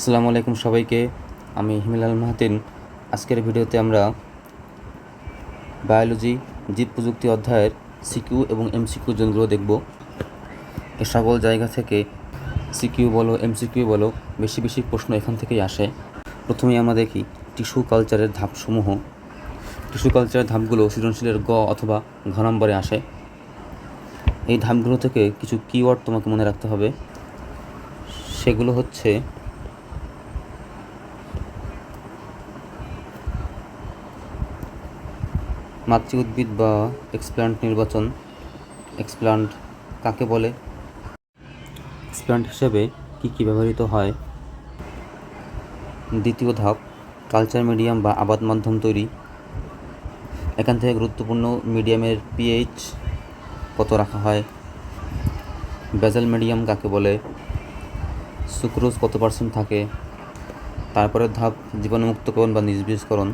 আসসালামু আলাইকুম সবাইকে। আমি হিমিলাল মাহাতিন। আজকের ভিডিওতে আমরা বায়োলজি জীব প্রযুক্তি অধ্যায়ের সিকিউ এবং এমসিকিউ জোনগুলো দেখব। এ সকল জায়গা থেকে সিকিউ বলো, এমসিকিউ বলো, বেশি বেশি প্রশ্ন এখান থেকেই আসে। প্রথমেই আমরা দেখি টিস্যু কালচারের ধাপসমূহ। টিস্যু কালচারের ধাপগুলো সৃজনশীলের গ অথবা ঘ নম্বরে আসে। এই ধাপগুলো থেকে কিছু কিওয়ার্ড তোমাকে মনে রাখতে হবে। সেগুলো হচ্ছে মাতৃ উদ্ভিদ বা এক্সপ্লান্ট নির্বাচন এক্সপ্লান্ট কাকে বলে? এক্সপ্লান্ট হিসেবে কী কী ব্যবহৃত হয়? দ্বিতীয় ধাপ কালচার মিডিয়াম বা আবাদ মাধ্যম তৈরি। এখান থেকে গুরুত্বপূর্ণ মিডিয়ামের পিএইচ কত রাখা হয়? বেজাল মিডিয়াম কাকে বলে? সুক্রোজ কত পার্সেন্ট থাকে? তারপরের ধাপ, জীবাণুমুক্তকরণ বা নির্বীজকরণ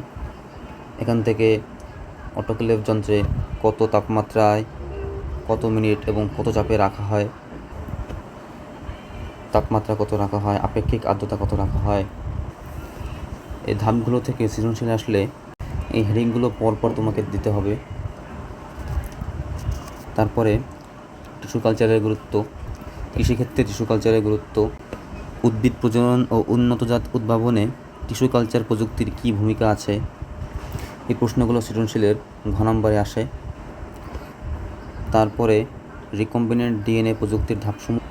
এখান থেকে অটোক্লেভ যন্ত্রে কত তাপমাত্রায় কত মিনিট এবং কত চাপে রাখা হয়? তাপমাত্রা কত রাখা হয়? আপেক্ষিক আর্দ্রতা কত রাখা হয়? এই ধাপগুলো থেকে সৃজনশীল আসলে এই হেডিংগুলো পরপর তোমাকে দিতে হবে। তারপরে টিস্যু কালচারের গুরুত্ব, কৃষিক্ষেত্রে টিস্যু কালচারের গুরুত্ব, উদ্ভিদ প্রজনন ও উন্নতজাত উদ্ভাবনে টিস্যু কালচার প্রযুক্তির কী ভূমিকা আছে? এই প্রশ্নগুলো সৃজনশীলের ঘ নম্বরে আসে। তারপরে রিকম্বিনেন্ট ডিএনএ প্রযুক্তির ধাপসমূহ,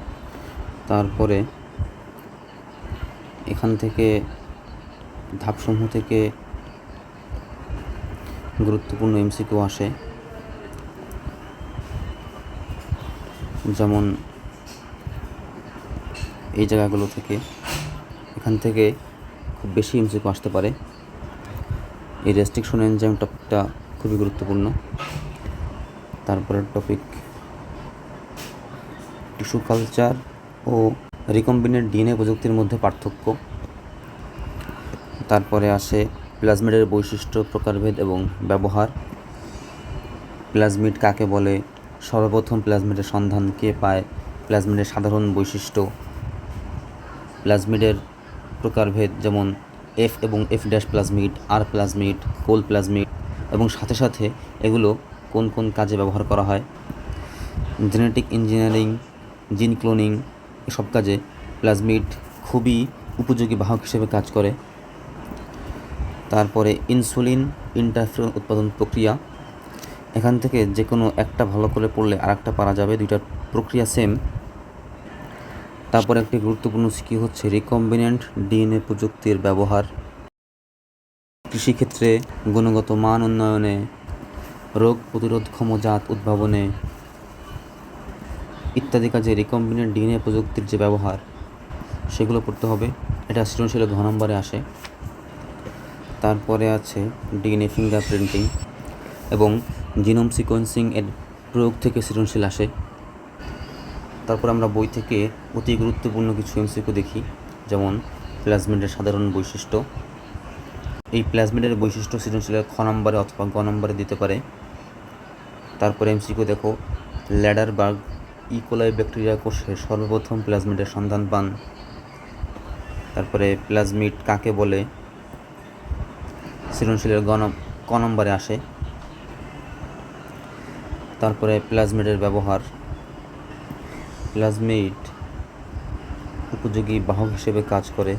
তারপরে এখান থেকে ধাপসমূহ থেকে গুরুত্বপূর্ণ এমসিকিউ আসে। যেমন এই জায়গাগুলো থেকে, এখান থেকে খুব বেশি এমসিকিউ আসতে পারে। এই রেস্ট্রিকশন এনজাইম টপিকটা খুবই গুরুত্বপূর্ণ। তারপরের টপিক টিস্যু কালচার ও রিকম্বিনেন্ট ডিএনএ প্রযুক্তির মধ্যে পার্থক্য। তারপরে আসে প্লাজমিডের বৈশিষ্ট্য, প্রকারভেদ এবং ব্যবহার। প্লাজমিড কাকে বলে? সর্বপ্রথম প্লাজমিডের সন্ধান কে পায়? প্লাজমিডের সাধারণ বৈশিষ্ট্য। প্লাজমিডের প্রকারভেদ যেমন এফ এবং এফ ড্যাশ প্লাজমিড আর প্লাজমিড কোল প্লাজমিড এবং সাথে সাথে এগুলো কোন কোন কাজে ব্যবহার করা হয়? জেনেটিক ইঞ্জিনিয়ারিং জিন ক্লোনিং এসব কাজে প্লাজমিড খুবই উপযোগী বাহক হিসেবে কাজ করে। তারপরে ইনসুলিন ইন্টারফেরন উৎপাদন প্রক্রিয়া। এখান থেকে যে কোনো একটা ভালো করে পড়লে আর একটা পারা যাবে দুইটার প্রক্রিয়া সেম তারপর একটি গুরুত্বপূর্ণ স্কিল হচ্ছে রিকম্বিনেন্ট ডিএনএ প্রযুক্তির ব্যবহার। কৃষিক্ষেত্রে গুণগত মান উন্নয়নে, রোগ প্রতিরোধক্ষম জাত উদ্ভাবনে ইত্যাদি কাজে রিকম্বিনেন্ট ডিএনএ প্রযুক্তির যে ব্যবহার, সেগুলো পড়তে হবে। এটা সৃজনশীল ঘ নম্বরে আসে। তারপরে আছে ডিএনএ ফিঙ্গার প্রিন্টিং এবং জিনোম সিকোয়েন্সিং এর প্রয়োগ থেকে সৃজনশীল আসে। তারপর আমরা বই থেকে অতি গুরুত্বপূর্ণ কিছু এমসিকিউ দেখি, যেমন প্লাজমিডের সাধারণ বৈশিষ্ট্য। এই প্লাজমিডের বৈশিষ্ট্য সৃজনশীলের খ নম্বরে অথবা গ নম্বরে দিতে পারে। তারপরে এমসিকিউ দেখো, ল্যাডারবার্গ ইকোলাই ব্যাকটেরিয়া কোষে সর্বপ্রথম প্লাজমিডের সন্ধান পান। তারপরে প্লাজমিড কাকে বলে? সৃজনশীলের গণ ক নম্বরে আসে। তারপরে প্লাজমিডের ব্যবহার। প্লাজমিড উপযোগী বাহক হিসেবে কাজ করে।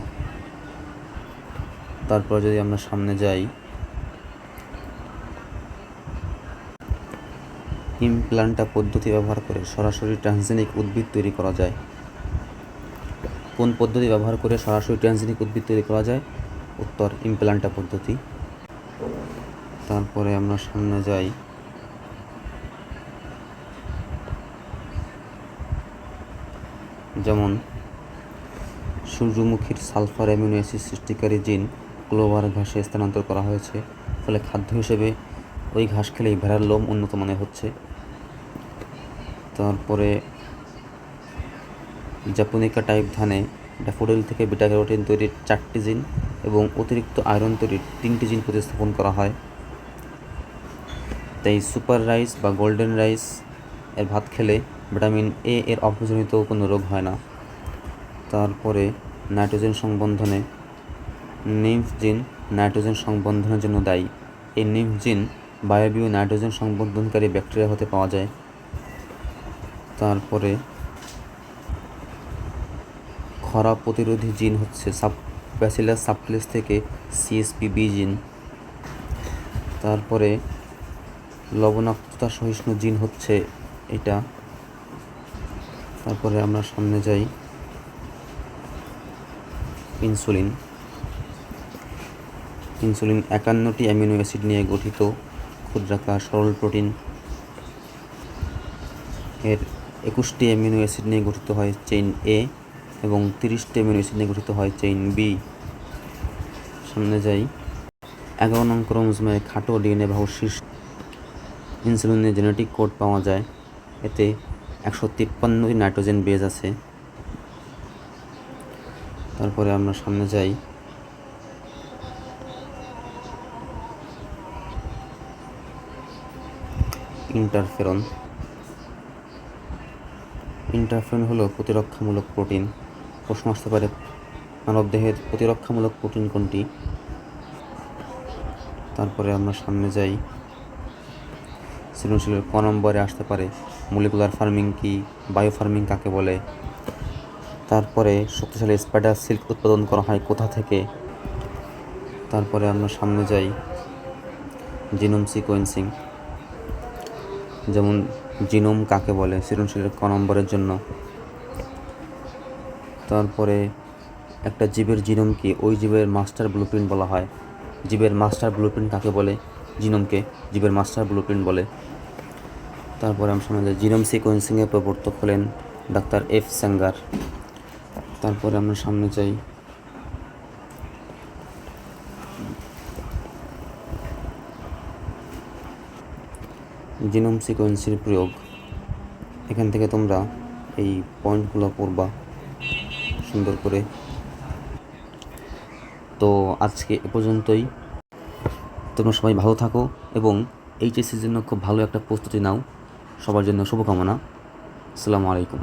তারপর যদি আমরা সামনে যাই ইমপ্লান্টা পদ্ধতি ব্যবহার করে সরাসরি ট্রান্সজেনিক উদ্ভিদ তৈরি করা যায়। কোন পদ্ধতি ব্যবহার করে সরাসরি ট্রান্সজেনিক উদ্ভিদ তৈরি করা যায়? উত্তর ইমপ্লান্টা পদ্ধতি। তারপরে আমরা সামনে যাই। যেমন সূর্যমুখীর সালফার অ্যামিনো অ্যাসিড সৃষ্টিকারী জিন ক্লোভার ঘাসে স্থানান্তর করা হয়েছে। ফলে খাদ্য হিসেবে ওই ঘাস খেলেই ভেড়ার লোম উন্নত মানের হচ্ছে। তারপরে জাপনিকা টাইপ ধানে ড্যাফোডিল থেকে বিটা ক্যারোটিন তৈরির চারটি জিন এবং অতিরিক্ত আয়রন তৈরির তিনটি জিন প্রতিস্থাপন করা হয়। তাই সুপার রাইস বা গোল্ডেন রাইস এর ভাত খেলে ভিটামিন এ এর অভাবজনিত কোনো রোগ হয় না। তারপরে নাইট্রোজেন সংবন্ধনে নিম্ফ জিন নাইট্রোজেন সংবন্ধনের জন্য দায়ী। এই নিম্ফ জিন বায়বীয় নাইট্রোজেন সংবন্ধনকারী ব্যাকটেরিয়া হতে পাওয়া যায়। তারপরে খরা প্রতিরোধী জিন হচ্ছে সাব, ব্যাসিলাস সাবক্লেস থেকে সিএসপিবি জিন। তারপরে লবণাক্ততা সহিষ্ণু জিন হচ্ছে এটা। তারপরে আমরা সামনে যাই। ইনসুলিন। ইনসুলিন একান্নটি অ্যামিনো অ্যাসিড নিয়ে গঠিত। ক্ষুদ্রাকার সরল প্রোটিন। এর একুশটি অ্যামিনো অ্যাসিড নিয়ে গঠিত হয় চেইন এ এবং তিরিশটি অ্যামিনো অ্যাসিড নিয়ে গঠিত হয় চেইন বি। সামনে যাই। এগারো নং ক্রোমোজোমে খাটো ডিএনএ বাহু শীর্ষ। ইনসুলিনের জেনেটিক কোড পাওয়া যায়। এতে একশো তিপ্পান্নটি নাইট্রোজেন বেজ আছে। তারপরে আমরা সামনে যাই। ইন্টারফেরন। ইন্টারফেরন হলো প্রতিরক্ষামূলক প্রোটিন। প্রশ্ন আসতে পারে মানবদেহের প্রতিরক্ষামূলক প্রোটিন কোনটি? তারপরে আমরা সামনে যাই। সৃজনশীলের ক নম্বরে আসতে পারে। মলিকুলার ফার্মিং কি বায়ো ফার্মিং কাকে বলে? তারপরে শক্তিশালী স্পাইডার সিল্ক উৎপাদন করা হয় কোথা থেকে? তারপরে আমরা সামনে যাই জিনোম সিকোয়েন্সিং যেমন জিনোম কাকে বলে, সৃজনশীলের ক নম্বরের জন্য। তারপরে একটা জীবের জিনোম কি, ওই জীবের মাস্টার ব্লুপ্রিন্ট বলা হয়। জীবের মাস্টার ব্লুপ্রিন্ট কাকে বলে? জিনোমকে জীবের মাস্টার ব্লুপ্রিন্ট বলে। তারপরে আমি সামনে যাই জিনোম সিকোয়েন্সিংয়ের প্রবর্তক হলেন ডাক্তার এফ স্যাঙ্গার তারপরে আমরা সামনে যাই। জিনোম সিকোয়েন্সির প্রয়োগ। এখান থেকে তোমরা এই পয়েন্টগুলো পড়বা সুন্দর করে। তো আজকে এ পর্যন্তই। তোমরা সবাই ভালো থাকো এবং এইচএসির জন্য খুব ভালো একটা প্রস্তুতি নাও। সবার জন্য শুভকামনা। আসসালামু আলাইকুম।